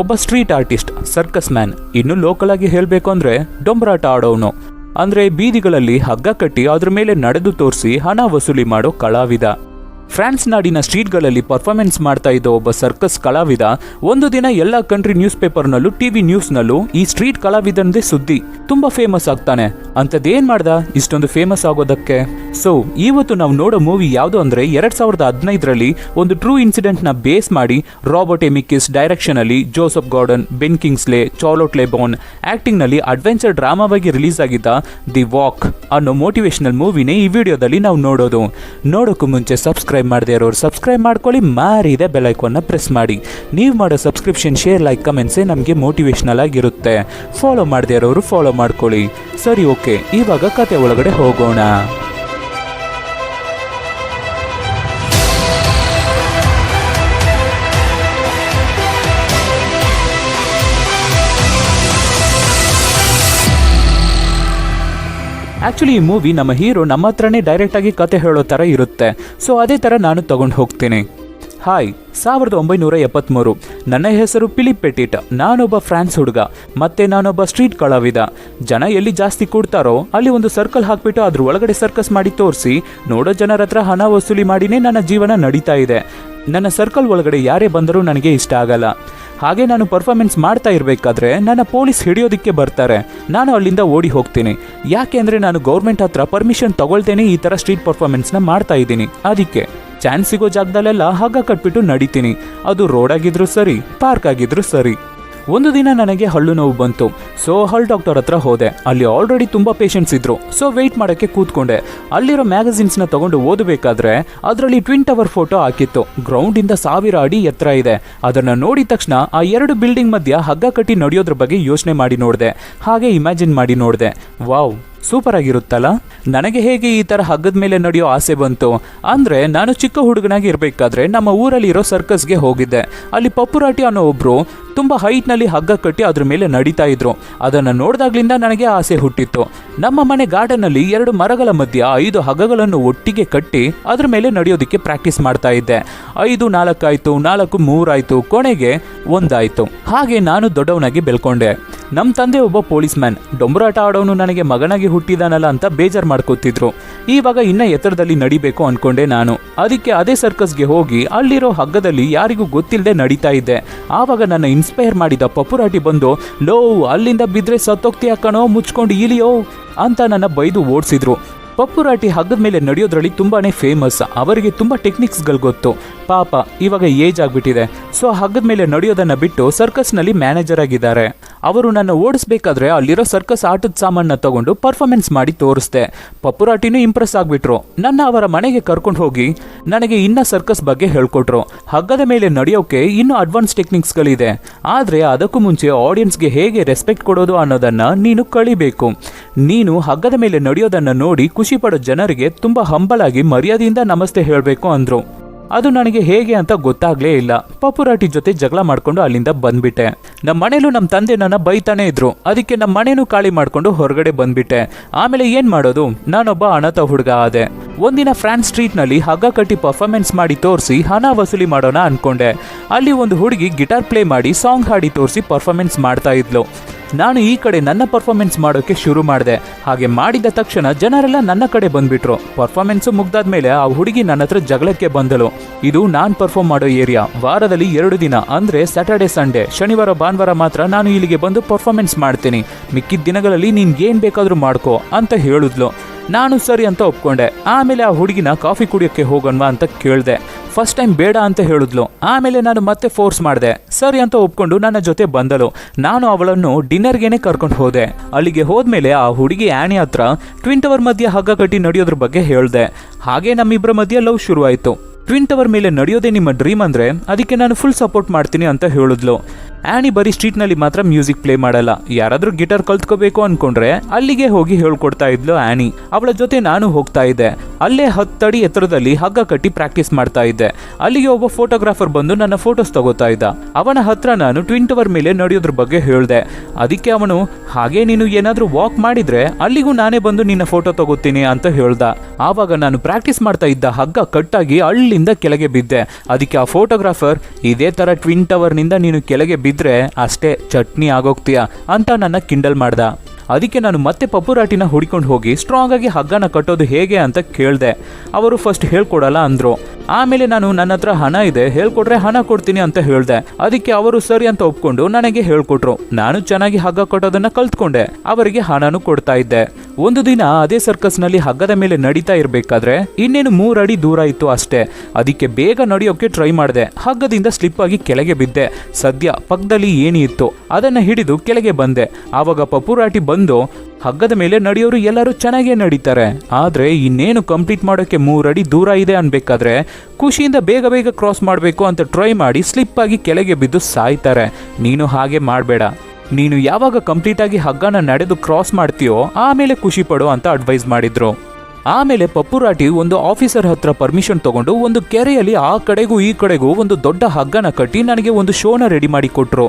ಒಬ್ಬ street artist circus man ಇನ್ನು local ಆಗಿ ಹೇಳಬೇಕು ಅಂದ್ರೆ ಡೊಂಬರಾಟ ಆಡೋನು ಅಂದ್ರೆ ಬೀದಿಗಳಲ್ಲಿ ಹಗ್ಗ ಕಟ್ಟಿ ಅದ್ರ ಮೇಲೆ ನಡೆದು ತೋರಿಸಿ ಹಣ ವಸೂಲಿ ಮಾಡೋ ಕಲಾವಿದ. ಫ್ರಾನ್ಸ್ ನಾಡಿನ ಸ್ಟ್ರೀಟ್ಗಳಲ್ಲಿ ಪರ್ಫಾರ್ಮೆನ್ಸ್ ಮಾಡ್ತಾ ಇದ್ದ ಒಬ್ಬ ಸರ್ಕಸ್ ಕಲಾವಿದ, ಒಂದು ದಿನ ಎಲ್ಲ ಕಂಟ್ರಿ ನ್ಯೂಸ್ ಪೇಪರ್ನಲ್ಲೂ ಟಿವಿ ನ್ಯೂಸ್ನಲ್ಲೂ ಈ ಸ್ಟ್ರೀಟ್ ಕಲಾವಿದನದೇ ಸುದ್ದಿ. ತುಂಬಾ ಫೇಮಸ್ ಆಗ್ತಾನೆ. ಅಂಥದ್ದೇನ್ ಮಾಡ್ದ? ಇಷ್ಟೊಂದು ಫೇಮಸ್ ಆಗೋದಕ್ಕೆ. ಸೊ ಇವತ್ತು ನಾವು ನೋಡೋ ಮೂವಿ ಯಾವುದು ಅಂದ್ರೆ ಎರಡ್ ಸಾವಿರದ ಹದಿನೈದರಲ್ಲಿ ಒಂದು ಟ್ರೂ ಇನ್ಸಿಡೆಂಟ್ ಬೇಸ್ ಮಾಡಿ ರಾಬರ್ಟ್ ಎಮಿಕಿಸ್ ಡೈರೆಕ್ಷನ್ ಅಲ್ಲಿ Joseph Gordon, Ben Kingsley Charlotte Le Bon ಆಕ್ಟಿಂಗ್ನಲ್ಲಿ adventure ಡ್ರಾಮಾವಾಗಿ ರಿಲೀಸ್ ಆಗಿದ್ದ ದಿ ವಾಕ್ ಅನ್ನೋ ಮೋಟಿವೇಶನಲ್ ಮೂವಿನೇ ಈ ವಿಡಿಯೋದಲ್ಲಿ ನಾವು ನೋಡೋದು. ನೋಡೋಕ್ಕೂ ಮುಂಚೆ ಸಬ್ಸ್ಕ್ರೈಬ್ ಮಾಡದೇ ಇರೋರು ಸಬ್ಸ್ಕ್ರೈಬ್ ಮಾಡ್ಕೊಳ್ಳಿ ಮಾರಿದೆ ಬೆಲ್ ಐಕಾನ್ನ ಪ್ರೆಸ್ ಮಾಡಿ. ನೀವು ಮಾಡೋ ಸಬ್ಸ್ಕ್ರಿಪ್ಷನ್ ಶೇರ್ ಲೈಕ್ ಕಮೆಂಟ್ಸೇ ನಮಗೆ ಮೋಟಿವೇಶ್ನಲ್ ಆಗಿರುತ್ತೆ. ಫಾಲೋ ಮಾಡದೇ ಇರೋರು ಫಾಲೋ ಮಾಡ್ಕೊಳ್ಳಿ. ಸರಿ ಓಕೆ ಇವಾಗ ಕತೆ ಒಳಗಡೆ ಹೋಗೋಣ. ಆಕ್ಚುಲಿ ಈ ಮೂವಿ ನಮ್ಮ ಹೀರೋ ನಮ್ಮ ಹತ್ರನೇ ಡೈರೆಕ್ಟಾಗಿ ಕತೆ ಹೇಳೋ ಥರ ಇರುತ್ತೆ. ಸೊ ಅದೇ ಥರ ನಾನು ತಗೊಂಡು ಹೋಗ್ತೀನಿ. ಹಾಯ್ ಸಾವಿರದ ಒಂಬೈನೂರ ಎಪ್ಪತ್ತ್ಮೂರು ನನ್ನ ಹೆಸರು ಪಿಲಿಪ್ ಪೆಟಿಟ್ ನಾನೊಬ್ಬ ಫ್ರಾನ್ಸ್ ಹುಡುಗ. ಮತ್ತೆ ನಾನೊಬ್ಬ ಸ್ಟ್ರೀಟ್ ಕಲಾವಿದ ಜನ ಎಲ್ಲಿ ಜಾಸ್ತಿ ಕೂಡ್ತಾರೋ, ಅಲ್ಲಿ ಒಂದು ಸರ್ಕಲ್ ಹಾಕ್ಬಿಟ್ಟು ಅದ್ರ ಒಳಗಡೆ ಸರ್ಕಸ್ ಮಾಡಿ ತೋರಿಸಿ, ನೋಡೋ ಜನರ ಹತ್ರ ಹಣ ವಸೂಲಿ ಮಾಡಿನೇ ನನ್ನ ಜೀವನ ನಡೀತಾ ಇದೆ. ನನ್ನ ಸರ್ಕಲ್ ಒಳಗಡೆ ಯಾರೇ ಬಂದರೂ ನನಗೆ ಇಷ್ಟ ಆಗಲ್ಲ. ಹಾಗೆ ನಾನು ಪರ್ಫಾರ್ಮೆನ್ಸ್ ಮಾಡ್ತಾ ಇರಬೇಕಾದ್ರೆ ನನ್ನ ಪೊಲೀಸ್ ಹಿಡಿಯೋದಕ್ಕೆ ಬರ್ತಾರೆ. ನಾನು ಅಲ್ಲಿಂದ ಓಡಿ ಹೋಗ್ತೀನಿ. ಯಾಕೆ ಅಂದರೆ ನಾನು ಗೌರ್ಮೆಂಟ್ ಹತ್ರ ಪರ್ಮಿಷನ್ ತಗೊಳ್ತೇನೆ ಈ ಥರ ಸ್ಟ್ರೀಟ್ ಪರ್ಫಾರ್ಮೆನ್ಸ್ನ ಮಾಡ್ತಾ ಇದ್ದೀನಿ. ಅದಕ್ಕೆ ಚಾನ್ಸ್ ಸಿಗೋ ಜಾಗದಲ್ಲೆಲ್ಲ ಹಗ್ಗ ಕಟ್ಬಿಟ್ಟು ನಡೀತೀನಿ. ಅದು ರೋಡ್ ಆಗಿದ್ರು ಸರಿ ಪಾರ್ಕ್ ಆಗಿದ್ರು ಸರಿ. ಒಂದು ದಿನ ನನಗೆ ಹಳ್ಳು ನೋವು ಬಂತು. ಸೊ ಹಲ್ ಡಾಕ್ಟರ್ ಹತ್ರ ಹೋದೆ. ಅಲ್ಲಿ ಆಲ್ರೆಡಿ ತುಂಬ ಪೇಷಂಟ್ಸ್ ಇದ್ರು. ಸೊ ವೆಯ್ಟ್ ಮಾಡೋಕ್ಕೆ ಕೂತ್ಕೊಂಡೆ. ಅಲ್ಲಿರೋ ಮ್ಯಾಗಝಿನ್ಸ್ನ ತಗೊಂಡು ಓದಬೇಕಾದ್ರೆ ಅದರಲ್ಲಿ ಟ್ವಿನ್ ಟವರ್ ಫೋಟೋ ಹಾಕಿತ್ತು. ಗ್ರೌಂಡಿಂದ ಸಾವಿರ ಅಡಿ ಎತ್ತರ ಇದೆ. ಅದನ್ನು ನೋಡಿದ ತಕ್ಷಣ ಆ ಎರಡು ಬಿಲ್ಡಿಂಗ್ ಮಧ್ಯ ಹಗ್ಗ ಕಟ್ಟಿ ನಡೆಯೋದ್ರ ಬಗ್ಗೆ ಯೋಚನೆ ಮಾಡಿ ನೋಡಿದೆ. ಹಾಗೆ ಇಮ್ಯಾಜಿನ್ ಮಾಡಿ ನೋಡಿದೆ. ವಾವ್ ಸೂಪರ್ ಆಗಿರುತ್ತಲ್ಲ? ನನಗೆ ಹೇಗೆ ಈ ಥರ ಹಗ್ಗದ ಮೇಲೆ ನಡೆಯೋ ಆಸೆ ಬಂತು? ಅಂದರೆ ನಾನು ಚಿಕ್ಕ ಹುಡುಗನಾಗಿ ಇರಬೇಕಾದ್ರೆ ನಮ್ಮ ಊರಲ್ಲಿರೋ ಸರ್ಕಸ್ಗೆ ಹೋಗಿದ್ದೆ. ಅಲ್ಲಿ ಪಪ್ಪುರಾಟಿ ಅನ್ನೋ ಒಬ್ಬರು ತುಂಬ ಹೈಟ್ನಲ್ಲಿ ಹಗ್ಗ ಕಟ್ಟಿ ಅದ್ರ ಮೇಲೆ ನಡೀತಾ ಇದ್ರು. ಅದನ್ನು ನೋಡಿದಾಗ್ಲಿಂದ ನನಗೆ ಆಸೆ ಹುಟ್ಟಿತ್ತು. ನಮ್ಮ ಮನೆ ಗಾರ್ಡನ್ನಲ್ಲಿ ಎರಡು ಮರಗಳ ಮಧ್ಯ ಐದು ಹಗ್ಗಗಳನ್ನು ಒಟ್ಟಿಗೆ ಕಟ್ಟಿ ಅದ್ರ ಮೇಲೆ ನಡೆಯೋದಕ್ಕೆ ಪ್ರಾಕ್ಟೀಸ್ ಮಾಡ್ತಾ ಇದ್ದೆ. ಐದು, ನಾಲ್ಕಾಯ್ತು, ನಾಲ್ಕು, ಮೂರಾಯ್ತು, ಕೊನೆಗೆ ಒಂದಾಯ್ತು. ಹಾಗೆ ನಾನು ದೊಡ್ಡವನಾಗಿ ಬೆಳ್ಕೊಂಡೆ. ನಮ್ಮ ತಂದೆ ಒಬ್ಬ ಪೊಲೀಸ್ ಮ್ಯಾನ್ ಡೊಂಬರಾಟ ಆಡೋನು ನನಗೆ ಮಗನಾಗಿ ಹುಟ್ಟಿದಾನಲ್ಲ ಅಂತ ಬೇಜಾರು ಮಾಡ್ಕೋತಿದ್ರು. ಇವಾಗ ಇನ್ನ ಎತ್ತರದಲ್ಲಿ ನಡಿಬೇಕು ಅನ್ಕೊಂಡೆ ನಾನು. ಅದಕ್ಕೆ ಅದೇ ಸರ್ಕಸ್ಗೆ ಹೋಗಿ ಅಲ್ಲಿರೋ ಹಗ್ಗದಲ್ಲಿ ಯಾರಿಗೂ ಗೊತ್ತಿಲ್ಲದೆ ನಡೀತಾ ಇದ್ದೆ. ಆವಾಗ ನನ್ನ ಇನ್ಸ್ಪೈರ್ ಮಾಡಿದ ಪಪುರಾಟಿ ಬಂದು, ಲೋ, ಅಲ್ಲಿಂದ ಬಿದ್ರೆ ಸತ್ತೋಗ್ತೀಯ ಕಣೋ, ಮುಚ್ಕೊಂಡು ಇಲಿಯೋ? ಅಂತ ನನ್ನ ಬೈದು ಓಡಿಸಿದ್ರು. ಪಪ್ಪುರಾಟಿ ಹಗ್ಗದ ಮೇಲೆ ನಡೆಯೋದ್ರಲ್ಲಿ ತುಂಬಾನೇ ಫೇಮಸ್ ಅವರಿಗೆ ತುಂಬ ಟೆಕ್ನಿಕ್ಸ್ಗಳು ಗೊತ್ತು. ಪಾಪ, ಇವಾಗ ಏಜ್ ಆಗಿಬಿಟ್ಟಿದೆ. ಸೊ, ಹಗ್ಗದ ಮೇಲೆ ನಡೆಯೋದನ್ನ ಬಿಟ್ಟು ಸರ್ಕಸ್ನಲ್ಲಿ ಮ್ಯಾನೇಜರ್ ಆಗಿದ್ದಾರೆ. ಅವರು ನನ್ನ ಓಡಿಸ್ಬೇಕಾದ್ರೆ ಅಲ್ಲಿರೋ ಸರ್ಕಸ್ ಆಟದ ಸಾಮಾನ ತಗೊಂಡು ಪರ್ಫಾರ್ಮೆನ್ಸ್ ಮಾಡಿ ತೋರಿಸ್ದೆ. ಪಪ್ಪುರಾಟಿನೂ ಇಂಪ್ರೆಸ್ ಆಗ್ಬಿಟ್ರು. ನನ್ನ ಅವರ ಮನೆಗೆ ಕರ್ಕೊಂಡು ಹೋಗಿ ನನಗೆ ಇನ್ನ ಸರ್ಕಸ್ ಬಗ್ಗೆ ಹೇಳ್ಕೊಟ್ರು. ಹಗ್ಗದ ಮೇಲೆ ನಡೆಯೋಕೆ ಇನ್ನೂ ಅಡ್ವಾನ್ಸ್ ಟೆಕ್ನಿಕ್ಸ್ಗಳಿದೆ ಆದರೆ ಅದಕ್ಕೂ ಮುಂಚೆ ಆಡಿಯನ್ಸ್ಗೆ ಹೇಗೆ ರೆಸ್ಪೆಕ್ಟ್ ಕೊಡೋದು ಅನ್ನೋದನ್ನ ನೀನು ಕಳಿಬೇಕು. ನೀನು ಹಗ್ಗದ ಮೇಲೆ ನಡೆಯೋದನ್ನ ನೋಡಿ ಖುಷಿ ಪಡೋ ಜನರಿಗೆ ತುಂಬಾ ಹಂಬಲಾಗಿ ಮರ್ಯಾದೆಯಿಂದ ನಮಸ್ತೆ ಹೇಳಬೇಕು ಅಂದ್ರು. ಅದು ನನಗೆ ಹೇಗೆ ಅಂತ ಗೊತ್ತಾಗ್ಲೇ ಇಲ್ಲ. ಪಪುರಾಟಿ ಜೊತೆ ಜಗಳ ಮಾಡ್ಕೊಂಡು ಅಲ್ಲಿಂದ ಬಂದ್ಬಿಟ್ಟೆ. ನಮ್ಮ ಮನೇಲೂ ನಮ್ಮ ತಂದೆ ನನ್ನ ಬೈತಾನೆ ಇದ್ರು. ಅದಕ್ಕೆ ನಮ್ಮ ಮನೇನು ಖಾಲಿ ಮಾಡ್ಕೊಂಡು ಹೊರಗಡೆ ಬಂದ್ಬಿಟ್ಟೆ. ಆಮೇಲೆ ಏನ್ ಮಾಡೋದು? ನಾನೊಬ್ಬ ಅನಾಥ ಹುಡುಗ ಆದೆ. ಒಂದಿನ ಫ್ರಾನ್ಸ್ ಸ್ಟ್ರೀಟ್ನಲ್ಲಿ ಹಗ್ಗ ಕಟ್ಟಿ ಪರ್ಫಾರ್ಮೆನ್ಸ್ ಮಾಡಿ ತೋರಿಸಿ ಹಣ ವಸೂಲಿ ಮಾಡೋಣ ಅನ್ಕೊಂಡೆ. ಅಲ್ಲಿ ಒಂದು ಹುಡುಗಿ ಗಿಟಾರ್ ಪ್ಲೇ ಮಾಡಿ ಸಾಂಗ್ ಹಾಡಿ ತೋರಿಸಿ ಪರ್ಫಾರ್ಮೆನ್ಸ್ ಮಾಡ್ತಾ ಇದ್ಲು. ನಾನು ಈ ಕಡೆ ನನ್ನ ಪರ್ಫಾರ್ಮೆನ್ಸ್ ಮಾಡೋಕೆ ಶುರು ಮಾಡಿದೆ. ಹಾಗೆ ಮಾಡಿದ ತಕ್ಷಣ ಜನರೆಲ್ಲ ನನ್ನ ಕಡೆ ಬಂದ್ಬಿಟ್ರು. ಪರ್ಫಾರ್ಮೆನ್ಸ್ ಮುಗ್ದಾದ್ಮೇಲೆ ಆ ಹುಡುಗಿ ನನ್ನ ಹತ್ರ ಜಗಳಕ್ಕೆ ಬಂದಳು. ಇದು ನಾನ್ ಪರ್ಫಾರ್ಮ್ ಮಾಡೋ ಏರಿಯಾ. ವಾರದಲ್ಲಿ ಎರಡು ದಿನ, ಅಂದ್ರೆ ಸ್ಯಾಟರ್ಡೆ ಸಂಡೇ ಶನಿವಾರ, ಭಾನುವಾರ ಮಾತ್ರ ನಾನು ಇಲ್ಲಿಗೆ ಬಂದು ಪರ್ಫಾರ್ಮೆನ್ಸ್ ಮಾಡ್ತೀನಿ. ಮಿಕ್ಕಿದ ದಿನಗಳಲ್ಲಿ ನೀನ್ ಏನ್ ಬೇಕಾದರೂ ಮಾಡ್ಕೋ ಅಂತ ಹೇಳಿದ್ಲು. ನಾನು ಸರಿ ಅಂತ ಒಪ್ಕೊಂಡೆ. ಆಮೇಲೆ ಆ ಹುಡುಗಿನ ಕಾಫಿ ಕುಡಿಯೋಕ್ಕೆ ಹೋಗೋಣವಾ ಅಂತ ಕೇಳಿದೆ. ಫಸ್ಟ್ ಟೈಮ್ ಬೇಡ ಅಂತ ಹೇಳಿದ್ಲು. ಆಮೇಲೆ ನಾನು ಮತ್ತೆ ಫೋರ್ಸ್ ಮಾಡಿದೆ. ಸರಿ ಅಂತ ಒಪ್ಕೊಂಡು ನನ್ನ ಜೊತೆ ಬಂದಳು. ನಾನು ಅವಳನ್ನು ಡಿನ್ನರ್ಗೆನೆ ಕರ್ಕೊಂಡು ಹೋದೆ. ಅಲ್ಲಿಗೆ ಹೋದ್ಮೇಲೆ ಆ ಹುಡುಗಿ ಆಣಿ ಹತ್ರ ಟ್ವಿನ್ ಟವರ್ ಮಧ್ಯೆ ಹಗ್ಗ ಕಟ್ಟಿ ನಡೆಯೋದ್ರ ಬಗ್ಗೆ ಹೇಳಿದೆ. ಹಾಗೆ ನಮ್ಮಿಬ್ಬರ ಮಧ್ಯೆ ಲವ್ ಶುರುವಾಯಿತು. ಟ್ವಿನ್ ಟವರ್ ಮೇಲೆ ನಡೆಯೋದೇ ನಿಮ್ಮ ಡ್ರೀಮ್ ಅಂದರೆ ಅದಕ್ಕೆ ನಾನು ಫುಲ್ ಸಪೋರ್ಟ್ ಮಾಡ್ತೀನಿ ಅಂತ ಹೇಳಿದ್ಲು. ಆ್ಯನಿ ಬರೀ ಸ್ಟ್ರೀಟ್ನಲ್ಲಿ ಮಾತ್ರ ಮ್ಯೂಸಿಕ್ ಪ್ಲೇ ಮಾಡಲ್ಲ. ಯಾರಾದರೂ ಗಿಟಾರ್ ಕಲ್ತ್ಕೋಬೇಕು ಅನ್ಕೊಂಡ್ರೆ ಅಲ್ಲಿಗೆ ಹೋಗಿ ಹೇಳ್ಕೊಡ್ತಾ ಇದ್ಲು ಆ್ಯನಿ. ಅವಳ ಜೊತೆ ನಾನು ಹೋಗ್ತಾ ಇದ್ದೆ. ಅಲ್ಲೇ ಹತ್ತಡಿ ಎತ್ತರದಲ್ಲಿ ಹಗ್ಗ ಕಟ್ಟಿ ಪ್ರಾಕ್ಟೀಸ್ ಮಾಡ್ತಾ ಇದ್ದೆ. ಅಲ್ಲಿಗೆ ಒಬ್ಬ ಫೋಟೋಗ್ರಾಫರ್ ಬಂದು ನನ್ನ ಫೋಟೋಸ್ ತಗೋತಾ ಇದ್ದ. ಅವನ ಹತ್ರ ನಾನು ಟ್ವಿನ್ ಟವರ್ ಮೇಲೆ ನಡೆಯೋದ್ರ ಬಗ್ಗೆ ಹೇಳ್ದೆ. ಅದಕ್ಕೆ ಅವನು, ಹಾಗೆ ನೀನು ಏನಾದರೂ ವಾಕ್ ಮಾಡಿದ್ರೆ ಅಲ್ಲಿಗೂ ನಾನೇ ಬಂದು ನಿನ್ನ ಫೋಟೋ ತಗೋತೀನಿ ಅಂತ ಹೇಳ್ದ. ಆವಾಗ ನಾನು ಪ್ರಾಕ್ಟೀಸ್ ಮಾಡ್ತಾ ಇದ್ದ ಹಗ್ಗ ಕಟ್ಟಾಗಿ ಅಳ್ಳಿಂದ ಕೆಳಗೆ ಬಿದ್ದೆ. ಅದಕ್ಕೆ ಆ ಫೋಟೋಗ್ರಾಫರ್, ಇದೇ ತರ ಟ್ವಿನ್ ಟವರ್ನಿಂದ ನೀನು ಕೆಳಗೆ ಬಿದ್ದರೆ ಅಷ್ಟೇ ಚಟ್ನಿ ಆಗೋಗ್ತೀಯಾ ಅಂತ ನನ್ನ ಕಿಂಡಲ್ ಮಾಡ್ದ. ಅದಕ್ಕೆ ನಾನು ಮತ್ತೆ ಪಪ್ಪುರಾಟಿನ ಹುಡ್ಕೊಂಡು ಹೋಗಿ ಸ್ಟ್ರಾಂಗ್ ಆಗಿ ಹಗ್ಗನ ಕಟ್ಟೋದು ಹೇಗೆ ಅಂತ ಕೇಳಿದೆ. ಅವರು ಫಸ್ಟ್ ಹೇಳ್ಕೊಡಲ್ಲ ಅಂದರು. ಆಮೇಲೆ ನಾನು ನನ್ನ ಹತ್ರ ಹಣ ಇದೆ, ಹೇಳ್ಕೊಟ್ರೆ ಹಣ ಕೊಡ್ತೀನಿ ಅಂತ ಹೇಳಿದೆ. ಅದಕ್ಕೆ ಅವರು ಸರಿ ಅಂತ ಒಪ್ಕೊಂಡು ನನಗೆ ಹೇಳ್ಕೊಟ್ರು. ನಾನು ಚೆನ್ನಾಗಿ ಹಗ್ಗ ಕಟ್ಟೋದನ್ನ ಕಲ್ತ್ಕೊಂಡೆ. ಅವರಿಗೆ ಹಣನೂ ಕೊಡ್ತಾ ಇದ್ದೆ. ಒಂದು ದಿನ ಅದೇ ಸರ್ಕಸ್ನಲ್ಲಿ ಹಗ್ಗದ ಮೇಲೆ ನಡೀತಾ ಇರಬೇಕಾದ್ರೆ ಇನ್ನೇನು ಮೂರು ಅಡಿ ದೂರ ಇತ್ತು ಅಷ್ಟೇ. ಅದಕ್ಕೆ ಬೇಗ ನಡೆಯೋಕೆ ಟ್ರೈ ಮಾಡಿದೆ. ಹಗ್ಗದಿಂದ ಸ್ಲಿಪ್ ಆಗಿ ಕೆಳಗೆ ಬಿದ್ದೆ. ಸದ್ಯ ಪಕ್ಕದಲ್ಲಿ ಏನಿತ್ತು ಅದನ್ನ ಹಿಡಿದು ಕೆಳಗೆ ಬಂದೆ. ಆವಾಗ ಪಪುರಾಟಿ ಬಂದು, ಹಗ್ಗದ ಮೇಲೆ ನಡೆಯೋರು ಎಲ್ಲರೂ ಚೆನ್ನಾಗೇ ನಡೀತಾರೆ. ಆದರೆ ಇನ್ನೇನು ಕಂಪ್ಲೀಟ್ ಮಾಡೋಕ್ಕೆ ಮೂರಡಿ ದೂರ ಇದೆ ಅನ್ಬೇಕಾದ್ರೆ ಖುಷಿಯಿಂದ ಬೇಗ ಬೇಗ ಕ್ರಾಸ್ ಮಾಡಬೇಕು ಅಂತ ಟ್ರೈ ಮಾಡಿ ಸ್ಲಿಪ್ ಆಗಿ ಕೆಳಗೆ ಬಿದ್ದು ಸಾಯ್ತಾರೆ. ನೀನು ಹಾಗೆ ಮಾಡಬೇಡ. ನೀನು ಯಾವಾಗ ಕಂಪ್ಲೀಟಾಗಿ ಹಗ್ಗನ ನಡೆದು ಕ್ರಾಸ್ ಮಾಡ್ತೀಯೋ ಆಮೇಲೆ ಖುಷಿ ಪಡು ಅಂತ ಅಡ್ವೈಸ್ ಮಾಡಿದ್ರು. ಆಮೇಲೆ ಪಪ್ಪುರಾಟಿ ಒಂದು ಆಫೀಸರ್ ಹತ್ರ ಪರ್ಮಿಷನ್ ತಗೊಂಡು ಒಂದು ಕೆರೆಯಲ್ಲಿ ಆ ಕಡೆಗೂ ಈ ಕಡೆಗೂ ಒಂದು ದೊಡ್ಡ ಹಗ್ಗನ ಕಟ್ಟಿ ನನಗೆ ಒಂದು ಶೋನ ರೆಡಿ ಮಾಡಿ ಕೊಟ್ಟರು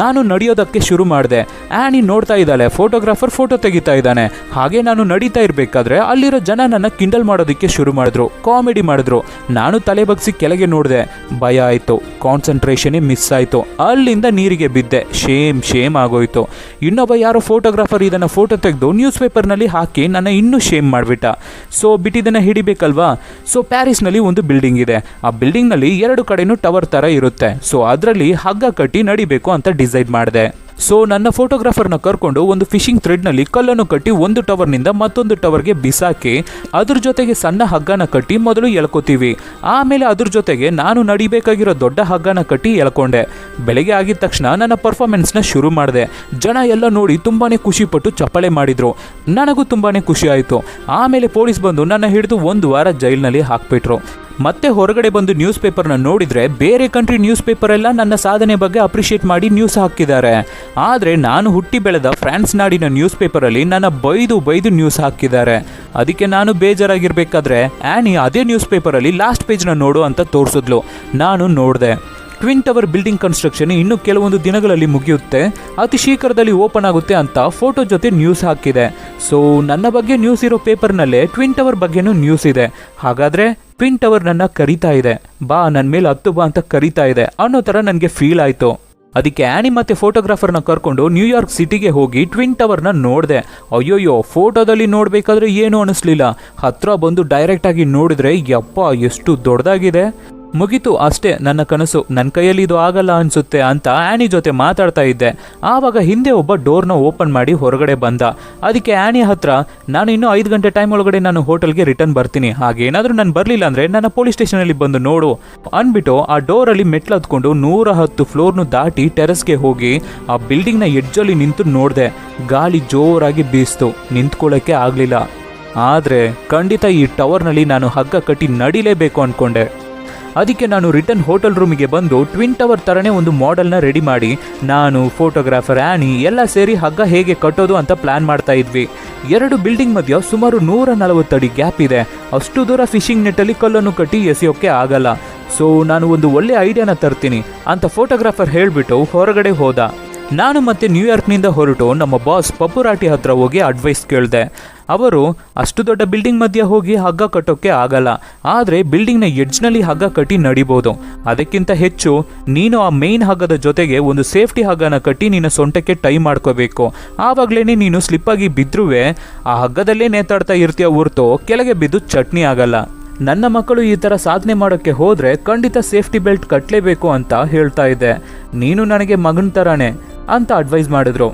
ನಾನು ನಡೆಯೋದಕ್ಕೆ ಶುರು ಮಾಡಿದೆ. ಆ್ಯನಿ ನೋಡ್ತಾ ಇದ್ದಾಳೆ, ಫೋಟೋಗ್ರಾಫರ್ ಫೋಟೋ ತೆಗಿತಾ ಇದ್ದಾನೆ. ಹಾಗೆ ನಾನು ನಡೀತಾ ಇರಬೇಕಾದ್ರೆ ಅಲ್ಲಿರೋ ಜನ ನನ್ನ ಕಿಂಡಲ್ ಮಾಡೋದಕ್ಕೆ ಶುರು ಮಾಡಿದ್ರು, ಕಾಮಿಡಿ ಮಾಡಿದ್ರು. ನಾನು ತಲೆ ಬಗ್ಸಿ ಕೆಳಗೆ ನೋಡಿದೆ, ಭಯ ಆಯಿತು, ಕಾನ್ಸಂಟ್ರೇಷನೇ ಮಿಸ್ ಆಯಿತು. ಅಲ್ಲಿಂದ ನೀರಿಗೆ ಬಿದ್ದೆ, ಶೇಮ್ ಶೇಮ್ ಆಗೋಯ್ತು. ಇನ್ನೊಬ್ಬ ಯಾರೋ ಫೋಟೋಗ್ರಾಫರ್ ಇದನ್ನು ಫೋಟೋ ತೆಗೆದು ನ್ಯೂಸ್ ಪೇಪರ್ನಲ್ಲಿ ಹಾಕಿ ನನ್ನ ಇನ್ನೂ ಶೇಮ್ ಮಾಡಿಬಿಟ್ಟ. ಸೊ ಬಿಟ್ಟಿದ್ದನ್ನು ಹಿಡಿಬೇಕಲ್ವಾ? ಸೊ ಪ್ಯಾರಿಸ್ನಲ್ಲಿ ಒಂದು ಬಿಲ್ಡಿಂಗ್ ಇದೆ. ಆ ಬಿಲ್ಡಿಂಗ್ನಲ್ಲಿ ಎರಡು ಕಡೆನೂ ಟವರ್ ಥರ ಇರುತ್ತೆ. ಸೊ ಅದರಲ್ಲಿ ಹಗ್ಗ ಕಟ್ಟಿ ನಡಿಬೇಕು ಅಂತ ಡಿಸೈಡ್ ಮಾಡಿದೆ. ಸೊ ನನ್ನ ಫೋಟೋಗ್ರಾಫರ್ನ ಕರ್ಕೊಂಡು ಒಂದು ಫಿಶಿಂಗ್ ಥ್ರೆಡ್ನಲ್ಲಿ ಕಲ್ಲನ್ನು ಕಟ್ಟಿ ಒಂದು ಟವರ್ನಿಂದ ಮತ್ತೊಂದು ಟವರ್ಗೆ ಬಿಸಾಕಿ, ಅದ್ರ ಜೊತೆಗೆ ಸಣ್ಣ ಹಗ್ಗನ ಕಟ್ಟಿ ಮೊದಲು ಎಳ್ಕೊತೀವಿ. ಆಮೇಲೆ ಅದ್ರ ಜೊತೆಗೆ ನಾನು ನಡಿಬೇಕಾಗಿರೋ ದೊಡ್ಡ ಹಗ್ಗನ ಕಟ್ಟಿ ಎಳ್ಕೊಂಡೆ. ಬೆಳಗ್ಗೆ ಆಗಿದ ತಕ್ಷಣ ನನ್ನ ಪರ್ಫಾರ್ಮೆನ್ಸ್ನ ಶುರು ಮಾಡಿದೆ. ಜನ ಎಲ್ಲ ನೋಡಿ ತುಂಬಾ ಖುಷಿಪಟ್ಟು ಚಪ್ಪಳೆ ಮಾಡಿದ್ರು. ನನಗೂ ತುಂಬಾ ಖುಷಿ ಆಯಿತು. ಆಮೇಲೆ ಪೊಲೀಸ್ ಬಂದು ನನ್ನ ಹಿಡಿದು ಒಂದು ವಾರ ಜೈಲಿನಲ್ಲಿ ಹಾಕ್ಬಿಟ್ರು. ಮತ್ತೆ ಹೊರಗಡೆ ಬಂದು ನ್ಯೂಸ್ ಪೇಪರ್ನ ನೋಡಿದ್ರೆ ಬೇರೆ ಕಂಟ್ರಿ ನ್ಯೂಸ್ ಪೇಪರ್ ಎಲ್ಲ ನನ್ನ ಸಾಧನೆ ಬಗ್ಗೆ ಅಪ್ರಿಷಿಯೇಟ್ ಮಾಡಿ ನ್ಯೂಸ್ ಹಾಕಿದ್ದಾರೆ. ಆದರೆ ನಾನು ಹುಟ್ಟಿ ಬೆಳೆದ ಫ್ರಾನ್ಸ್ ನಾಡಿನ ನ್ಯೂಸ್ ಪೇಪರಲ್ಲಿ ನನ್ನ ಬೈದು ಬೈದು ನ್ಯೂಸ್ ಹಾಕಿದ್ದಾರೆ. ಅದಕ್ಕೆ ನಾನು ಬೇಜಾರಾಗಿರ್ಬೇಕಾದ್ರೆ ಆ್ಯನಿ ಅದೇ ನ್ಯೂಸ್ ಪೇಪರಲ್ಲಿ ಲಾಸ್ಟ್ ಪೇಜ್ನ ನೋಡು ಅಂತ ತೋರಿಸಿದ್ಲು. ನಾನು ನೋಡಿದೆ. ಟ್ವಿನ್ ಟವರ್ ಬಿಲ್ಡಿಂಗ್ ಕನ್ಸ್ಟ್ರಕ್ಷನ್ ಇನ್ನು ಕೆಲವೊಂದು ದಿನಗಳಲ್ಲಿ ಮುಗಿಯುತ್ತೆ. ಅತಿ ಶೀಘ್ರದಲ್ಲಿ ಓಪನ್ ಆಗುತ್ತೆ ಅಂತ ಫೋಟೋ ಜೊತೆ ನ್ಯೂಸ್ ಹಾಕಿದೆ. ಸೊ ನನ್ನ ಬಗ್ಗೆ ನ್ಯೂಸ್ ಇರೋ ಪೇಪರ್ನಲ್ಲೇ ಟ್ವಿನ್ ಟವರ್ ಬಗ್ಗೆನೂ ನ್ಯೂಸ್ ಇದೆ. ಹಾಗಾದ್ರೆ ಟ್ವಿನ್ ಟವರ್ ನನ್ನ ಕರಿತಾ ಇದೆ. ಬಾ ನನ್ನ ಮೇಲೆ ಹತ್ತು ಬಾ ಅಂತ ಕರಿತಾ ಇದೆ. ಅನ್ನೋ ಥರ ನನಗೆ ಫೀಲ್ ಆಯಿತು. ಅದಕ್ಕೆ ಆ್ಯನಿ ಮತ್ತೆ ಫೋಟೋಗ್ರಾಫರ್ನ ಕರ್ಕೊಂಡು ನ್ಯೂಯಾರ್ಕ್ ಸಿಟಿಗೆ ಹೋಗಿ ಟ್ವಿನ್ ಟವರ್ನ ನೋಡಿದೆ. ಅಯ್ಯೋಯ್ಯೋ ಫೋಟೋದಲ್ಲಿ ನೋಡಬೇಕಾದ್ರೆ ಏನು ಅನಿಸ್ಲಿಲ್ಲ. ಹತ್ರ ಬಂದು ಡೈರೆಕ್ಟಾಗಿ ನೋಡಿದ್ರೆ, ಯಪ್ಪ, ಎಷ್ಟು ದೊಡ್ಡದಾಗಿದೆ. ಮುಗೀತು ಅಷ್ಟೇ, ನನ್ನ ಕನಸು ನನ್ನ ಕೈಯಲ್ಲಿ ಇದು ಆಗಲ್ಲ ಅನ್ಸುತ್ತೆ ಅಂತ ಆ್ಯನಿ ಜೊತೆ ಮಾತಾಡ್ತಾ ಇದ್ದೆ. ಆವಾಗ ಹಿಂದೆ ಒಬ್ಬ ಡೋರ್ನ ಓಪನ್ ಮಾಡಿ ಹೊರಗಡೆ ಬಂದ. ಅದಕ್ಕೆ ಆ್ಯನಿ ಹತ್ರ, ನಾನು ಇನ್ನೂ ಐದು ಗಂಟೆ ಟೈಮ್ ಒಳಗಡೆ ನಾನು ಹೋಟೆಲ್ಗೆ ರಿಟರ್ನ್ ಬರ್ತೀನಿ. ಹಾಗೇನಾದರೂ ನಾನು ಬರಲಿಲ್ಲ ಅಂದರೆ ನನ್ನ ಪೊಲೀಸ್ ಸ್ಟೇಷನಲ್ಲಿ ಬಂದು ನೋಡು. ಅಂದ್ಬಿಟ್ಟು ಆ ಡೋರಲ್ಲಿ ಮೆಟ್ಲು ಹತ್ಕೊಂಡು ನೂರ ಹತ್ತು ಫ್ಲೋರ್ನು ದಾಟಿ ಟೆರೆಸ್ಗೆ ಹೋಗಿ ಆ ಬಿಲ್ಡಿಂಗ್ನ ಎಡ್ಜಲ್ಲಿ ನಿಂತು ನೋಡಿದೆ. ಗಾಳಿ ಜೋರಾಗಿ ಬೀಸ್ತು. ನಿಂತ್ಕೊಳ್ಳೋಕ್ಕೆ ಆಗಲಿಲ್ಲ. ಆದರೆ ಖಂಡಿತ ಈ ಟವರ್ನಲ್ಲಿ ನಾನು ಹಗ್ಗ ಕಟ್ಟಿ ನಡಿಲೇಬೇಕು ಅಂದ್ಕೊಂಡೆ ಅದಕ್ಕೆ ನಾನು ರಿಟರ್ನ್ ಹೋಟೆಲ್ ರೂಮಿಗೆ ಬಂದು ಟ್ವಿನ್ ಟವರ್ ಥರನೇ ಒಂದು ಮಾಡೆಲ್ನ ರೆಡಿ ಮಾಡಿ, ನಾನು ಫೋಟೋಗ್ರಾಫರ್ ಆ್ಯನಿ ಎಲ್ಲ ಸೇರಿ ಹಗ್ಗ ಹೇಗೆ ಕಟ್ಟೋದು ಅಂತ ಪ್ಲಾನ್ ಮಾಡ್ತಾ ಇದ್ವಿ. ಎರಡು ಬಿಲ್ಡಿಂಗ್ ಮಧ್ಯ ಸುಮಾರು ನೂರ ಅಡಿ ಗ್ಯಾಪ್ ಇದೆ. ಅಷ್ಟು ದೂರ ಫಿಶಿಂಗ್ ನೆಟ್ಟಲ್ಲಿ ಕಲ್ಲನ್ನು ಕಟ್ಟಿ ಎಸೆಯೋಕ್ಕೆ ಆಗಲ್ಲ. ಸೊ ನಾನು ಒಂದು ಒಳ್ಳೆ ಐಡಿಯಾನ ತರ್ತೀನಿ ಅಂತ ಫೋಟೋಗ್ರಾಫರ್ ಹೇಳಿಬಿಟ್ಟು ಹೊರಗಡೆ ಹೋದ. ನಾನು ಮತ್ತೆ ನ್ಯೂಯಾರ್ಕ್ನಿಂದ ಹೊರಟು ನಮ್ಮ ಬಾಸ್ ಪಪ್ಪುರಾಟಿ ಹತ್ರ ಹೋಗಿ ಅಡ್ವೈಸ್ ಕೇಳಿದೆ. ಅವರು ಅಷ್ಟು ದೊಡ್ಡ ಬಿಲ್ಡಿಂಗ್ ಮಧ್ಯೆ ಹೋಗಿ ಹಗ್ಗ ಕಟ್ಟೋಕ್ಕೆ ಆಗಲ್ಲ. ಆದರೆ ಬಿಲ್ಡಿಂಗ್ನ ಎಡ್ಜ್ನಲ್ಲಿ ಹಗ್ಗ ಕಟ್ಟಿ ನಡಿಬೋದು. ಅದಕ್ಕಿಂತ ಹೆಚ್ಚು ನೀನು ಆ ಮೇನ್ ಹಗ್ಗದ ಜೊತೆಗೆ ಒಂದು ಸೇಫ್ಟಿ ಹಗ್ಗನ ಕಟ್ಟಿ ನಿನ್ನ ಸೊಂಟಕ್ಕೆ ಟೈ ಮಾಡ್ಕೋಬೇಕು. ಆವಾಗಲೇ ನೀನು ಸ್ಲಿಪ್ಪಾಗಿ ಬಿದ್ರೂ ಆ ಹಗ್ಗದಲ್ಲೇ ನೇತಾಡ್ತಾ ಇರ್ತೀಯ ಹೊರ್ತು ಕೆಳಗೆ ಬಿದ್ದು ಚಟ್ನಿ ಆಗಲ್ಲ. ನನ್ನ ಮಕ್ಕಳು ಈ ಥರ ಸಾಧನೆ ಮಾಡೋಕ್ಕೆ ಹೋದರೆ ಖಂಡಿತ ಸೇಫ್ಟಿ ಬೆಲ್ಟ್ ಕಟ್ಟಲೇಬೇಕು ಅಂತ ಹೇಳ್ತಾ ಇದ್ದೆ. ನೀನು ನನಗೆ ಮಗನ ಥರನೇ ಅಂತ ಅಡ್ವೈಸ್ ಮಾಡಿದ್ರು.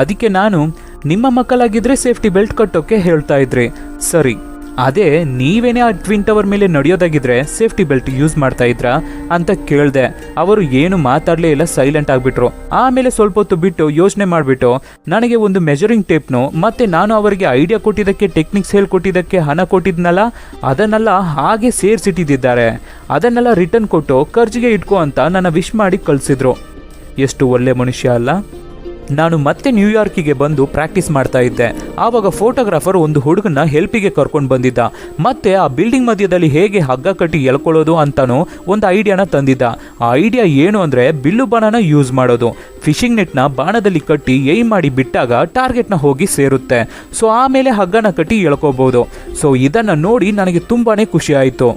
ಅದಕ್ಕೆ ನಾನು ನಿಮ್ಮ ಮಕ್ಕಳಾಗಿದ್ರೆ ಸೇಫ್ಟಿ ಬೆಲ್ಟ್ ಕಟ್ಟೋಕೆ ಹೇಳ್ತಾ ಇದ್ರಿ. ಸರಿ. ಅದೇ, ನೀವೇನೇ ಆ ಟ್ವಿನ್ ಟವರ್ ಮೇಲೆ ನಡೆಯೋದಾಗಿದ್ರೆ ಸೇಫ್ಟಿ ಬೆಲ್ಟ್ ಯೂಸ್ ಮಾಡ್ತಾ ಇದ್ರಾ ಅಂತ ಕೇಳಿದೆ. ಅವರು ಏನು ಮಾತಾಡಲೇ ಇಲ್ಲ, ಸೈಲೆಂಟ್ ಆಗಿಬಿಟ್ರು. ಆಮೇಲೆ ಸ್ವಲ್ಪ ಹೊತ್ತು ಬಿಟ್ಟು ಯೋಚನೆ ಮಾಡಿಬಿಟ್ಟು, ನನಗೆ ಒಂದು ಮೆಜರಿಂಗ್ ಟೇಪ್ನು, ಮತ್ತೆ ನಾನು ಅವರಿಗೆ ಐಡಿಯಾ ಕೊಟ್ಟಿದ್ದಕ್ಕೆ, ಟೆಕ್ನಿಕ್ಸ್ ಹೇಳ್ಕೊಟ್ಟಿದ್ದಕ್ಕೆ ಹಣ ಕೊಟ್ಟಿದ್ನಲ್ಲ, ಅದನ್ನೆಲ್ಲ ಹಾಗೆ ಸೇರಿಸಿಟ್ಟಿದ್ದಾರೆ. ಅದನ್ನೆಲ್ಲ ರಿಟರ್ನ್ ಕೊಟ್ಟು, ಖರ್ಚಿಗೆ ಇಟ್ಕೋ ಅಂತ ನನ್ನ ವಿಶ್ ಮಾಡಿ ಕಳಿಸಿದ್ರು. ಎಷ್ಟು ಒಳ್ಳೆ ಮನುಷ್ಯ ಅಲ್ಲ? ನಾನು ಮತ್ತೆ ನ್ಯೂಯಾರ್ಕಿಗೆ ಬಂದು ಪ್ರಾಕ್ಟೀಸ್ ಮಾಡ್ತಾ ಇದ್ದೆ. ಆವಾಗ ಫೋಟೋಗ್ರಾಫರ್ ಒಂದು ಹುಡುಗನ ಹೆಲ್ಪಿಗೆ ಕರ್ಕೊಂಡು ಬಂದಿದ್ದ. ಮತ್ತೆ ಆ ಬಿಲ್ಡಿಂಗ್ ಮಧ್ಯದಲ್ಲಿ ಹೇಗೆ ಹಗ್ಗ ಕಟ್ಟಿ ಎಳ್ಕೊಳ್ಳೋದು ಅಂತಾನು ಒಂದು ಐಡಿಯಾನ ತಂದಿದ್ದ. ಆ ಐಡಿಯಾ ಏನು ಅಂದರೆ ಬಿಲ್ಲು ಬಾಣನ ಯೂಸ್ ಮಾಡೋದು. ಫಿಶಿಂಗ್ ನೆಟ್ನ ಬಾಣದಲ್ಲಿ ಕಟ್ಟಿ ಏಯ್ ಮಾಡಿ ಬಿಟ್ಟಾಗ ಟಾರ್ಗೆಟ್ನ ಹೋಗಿ ಸೇರುತ್ತೆ. ಸೊ ಆಮೇಲೆ ಹಗ್ಗನ ಕಟ್ಟಿ ಎಳ್ಕೋಬಹುದು ಸೊ ಇದನ್ನು ನೋಡಿ ನನಗೆ ತುಂಬಾ ಖುಷಿ ಆಯಿತು.